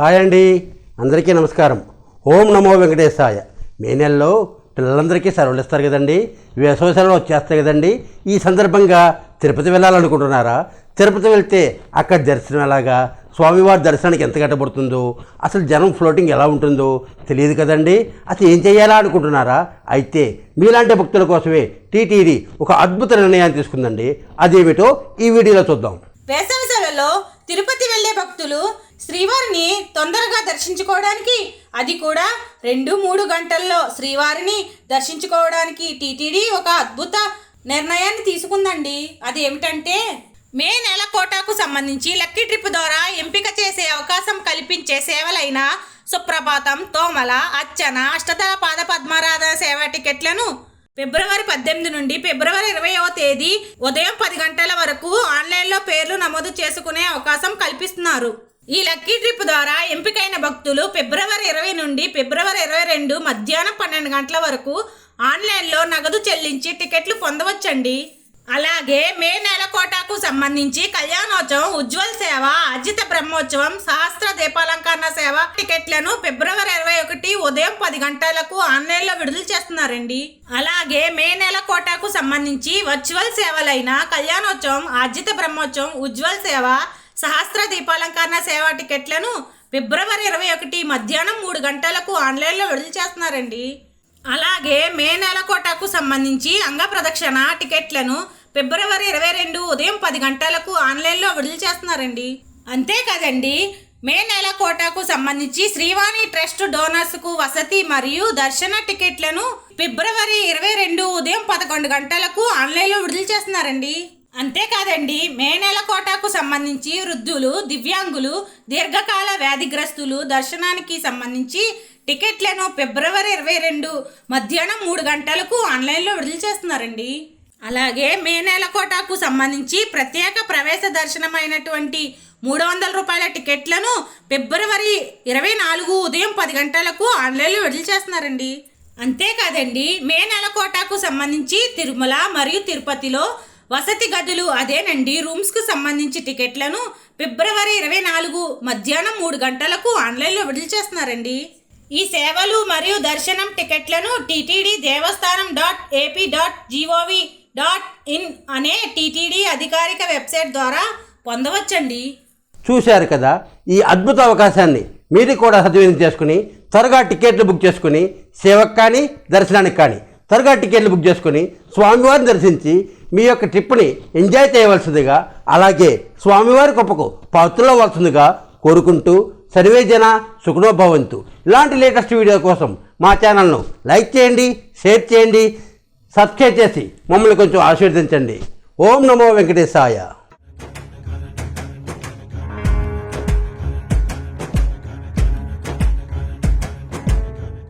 Hi అండి. అందరికీ నమస్కారం. ఓం నమో వెంకటేశాయ. మే నెలలో పిల్లలందరికీ సెలవులు ఇస్తారు కదండి. వేసవి సెలవులు వచ్చేస్తాయి కదండి. ఈ సందర్భంగా తిరుపతి వెళ్ళాలనుకుంటున్నారా? తిరుపతి వెళ్తే అక్కడ దర్శనం ఎలాగా? స్వామివారి దర్శనానికి ఎంత కట్టబడుతుందో? అసలు జనం ఫ్లోటింగ్ ఎలా ఉంటుందో తెలియదు కదండి. అసలు ఏం చేయాలా అనుకుంటున్నారా? అయితే మీలాంటి భక్తుల కోసమే టీటీడీ ఒక అద్భుత నిర్ణయాన్ని తీసుకుందండి. అదేమిటో ఈ వీడియోలో చూద్దాం. వేసవి సెలవులో తిరుపతి వెళ్ళే భక్తులు శ్రీవారిని తొందరగా దర్శించుకోవడానికి అది కూడా రెండు మూడు గంటల్లో శ్రీవారిని దర్శించుకోవడానికి టీటీడీ ఒక అద్భుత నిర్ణయాన్ని తీసుకుందండి. అది ఏమిటంటే మే నెల కోటాకు సంబంధించి లక్కీ ట్రిప్ ద్వారా ఎంపిక చేసే అవకాశం కల్పించే సేవలైన సుప్రభాతం తోమల అర్చన అష్టదళ పాద పద్మారాధన సేవ టికెట్లను ఫిబ్రవరి పద్దెనిమిది నుండి ఫిబ్రవరి ఇరవైవ తేదీ ఉదయం పది గంటల వరకు ఆన్లైన్లో పేర్లు నమోదు చేసుకునే అవకాశం కల్పిస్తున్నారు. ఈ లక్కీ ట్రిప్ ద్వారా ఎంపికైన భక్తులు ఫిబ్రవరి ఇరవై నుండి ఫిబ్రవరి ఇరవై రెండు మధ్యాహ్నం పన్నెండు గంటల వరకు ఆన్లైన్లో నగదు చెల్లించి టికెట్లు పొందవచ్చండి. అలాగే మే నెల కోటాకు సంబంధించి కళ్యాణోత్సవం ఉజ్వల్ సేవ అజిత బ్రహ్మోత్సవం సహస్ర దీపాలంకరణ సేవ టికెట్లను ఫిబ్రవరి ఇరవై ఒకటి ఉదయం పది గంటలకు ఆన్లైన్లో విడుదల చేస్తున్నారండి. అలాగే మే నెల కోటాకు సంబంధించి వర్చువల్ సేవలైన కళ్యాణోత్సవం అజిత బ్రహ్మోత్సవం ఉజ్వల్ సేవ సహస్ర దీపాలంకరణ సేవ టికెట్లను ఫిబ్రవరి ఇరవై ఒకటి మధ్యాహ్నం మూడు గంటలకు ఆన్లైన్లో విడుదల చేస్తున్నారండి. అలాగే మే నెల కోటాకు సంబంధించి అంగ ప్రదక్షిణ టికెట్లను ఫిబ్రవరి ఇరవై రెండు ఉదయం పది గంటలకు ఆన్లైన్లో విడుదల చేస్తున్నారండి. అంతేకాదండి మే నెల కోటాకు సంబంధించి శ్రీవాణి ట్రస్ట్ డోనర్స్కు వసతి మరియు దర్శన టికెట్లను ఫిబ్రవరి ఇరవై రెండు ఉదయం పదకొండు గంటలకు ఆన్లైన్లో విడుదల చేస్తున్నారండి. అంతేకాదండి మే నెల కోటాకు సంబంధించి వృద్ధులు దివ్యాంగులు దీర్ఘకాల వ్యాధిగ్రస్తులు దర్శనానికి సంబంధించి టికెట్లను ఫిబ్రవరి ఇరవై రెండు మధ్యాహ్నం మూడు గంటలకు ఆన్లైన్లో విడుదల చేస్తున్నారండి. అలాగే మే నెల కోటాకు సంబంధించి ప్రత్యేక ప్రవేశ దర్శనమైనటువంటి మూడు వందల రూపాయల టికెట్లను ఫిబ్రవరి ఇరవై నాలుగు ఉదయం పది గంటలకు ఆన్లైన్లో విడుదల చేస్తున్నారండి. అంతేకాదండి మే నెల కోటాకు సంబంధించి తిరుమల మరియు తిరుపతిలో వసతి గదులు అదేనండి. రూమ్స్కు సంబంధించి టికెట్లను ఫిబ్రవరి ఇరవై నాలుగు మధ్యాహ్నం మూడు గంటలకు ఆన్లైన్లో విడుదల చేస్తున్నారండి. ఈ సేవలు మరియు దర్శనం టికెట్లను TTD Devasthanam dot AP dot G O V dot in అనే టీటీడీ అధికారిక వెబ్సైట్ ద్వారా పొందవచ్చండి. చూశారు కదా ఈ అద్భుత అవకాశాన్ని మీరు కూడా సద్వినియోగం చేసుకుని త్వరగా టికెట్లు బుక్ చేసుకుని సేవకు కానీ దర్శనానికి కానీ త్వరగా టికెట్లు బుక్ చేసుకుని స్వామివారిని దర్శించి మీ యొక్క ట్రిప్ని ఎంజాయ్ చేయవలసిందిగా అలాగే స్వామివారి గొప్పకు పాత్రలవలసిందిగా కోరుకుంటూ సర్వే జన సుఖనోభవంతు ఇలాంటి లేటెస్ట్ వీడియో కోసం మా ఛానల్ను లైక్ చేయండి షేర్ చేయండి సబ్స్క్రైబ్ చేసి మమ్మల్ని కొంచెం ఆశీర్వదించండి. ఓం నమో వెంకటేశాయ.